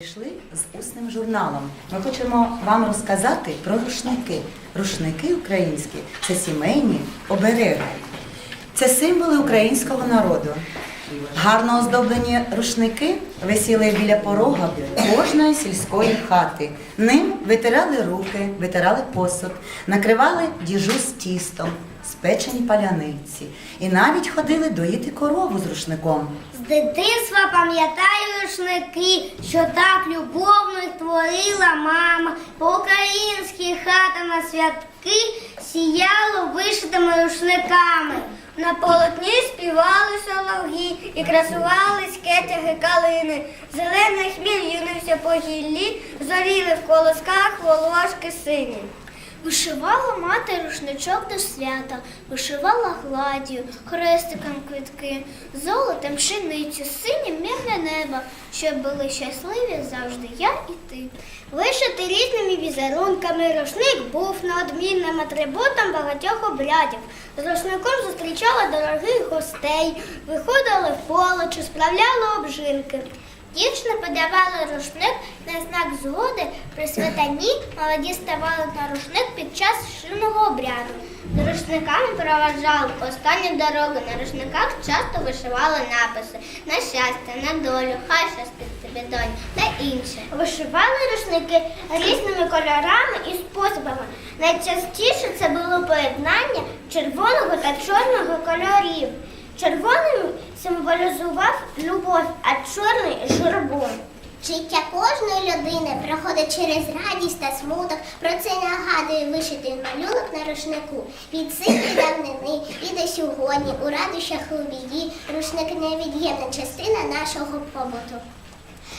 Прийшли з усним журналом. Ми хочемо вам розказати про рушники. Рушники українські це сімейні обереги. Це символи українського народу. Гарно оздоблені рушники висіли біля порога кожної сільської хати. Ним витирали руки, витирали посуд, накривали діжу з тістом, спечені паляниці. І навіть ходили доїти корову з рушником. З дитинства пам'ятаю рушники, що так любовно створила мама. По-українськи хата на святки сіяло вишитими рушниками. На полотні співали солов'ї і красувались кетяги калини. Зелений хміль юнився по гіллі, зоріли в колосках волошки сині. Вишивала мати рушничок до свята, вишивала гладдю, хрестиком квітки, золотом пшеницю, синім мирне небо, щоб були щасливі завжди я і ти. Вишити різними візерунками, рушник був неодмінним атрибутом багатьох обрядів. З рушником зустрічала дорогих гостей, виходили в поле чи справляли обжинки. Дівчина подавала рушник на знак згоди при святані, молоді ставали на рушник під час шивного обряду. З рушниками проважали останню дорогу. На рушниках часто вишивали написи на щастя, на долю, хай щастить тобі донь та інше. Вишивали рушники різними кольорами і способами. Найчастіше це було поєднання червоного та чорного кольорів. Червоним символізував любов, а чорний журбу. Життя кожної людини проходить через радість та смуток. Про це нагадує вишитий малюнок на рушнику. Від синьої давнини і до сьогодні у радощах у біді рушник невід'ємна частина нашого побуту.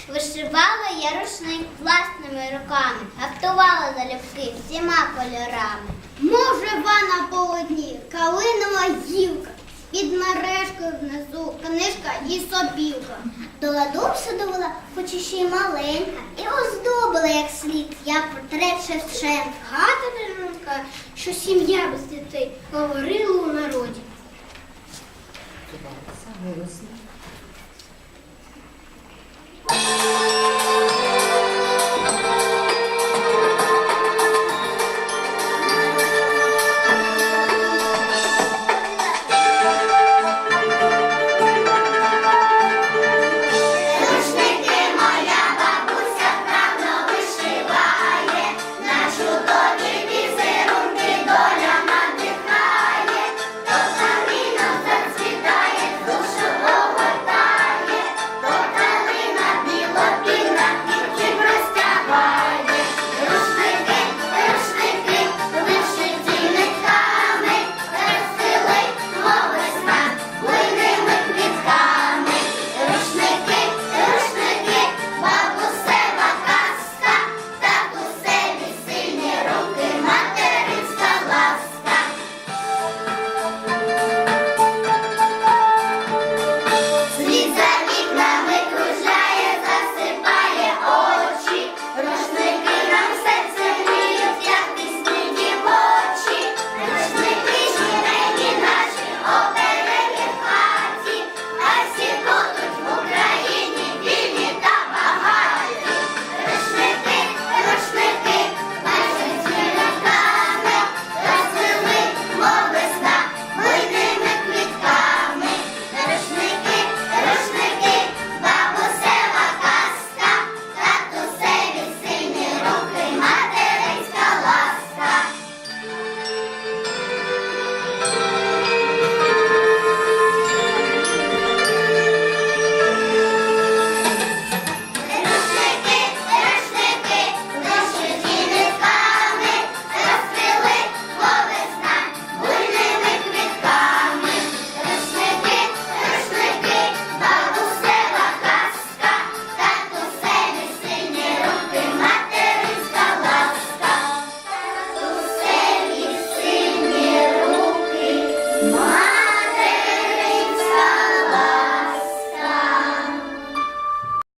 Вишивала я рушник власними руками, гаптувала залюбки всіма кольорами. Може, на полотні, калинова гілка, під мережкою внизу книжка і сопілка. До ладу всадовила, хоч іще й маленька, і оздобила як слід, я портрет Шевченка. Гата жінка, що сім'я без дітей говорила у народі.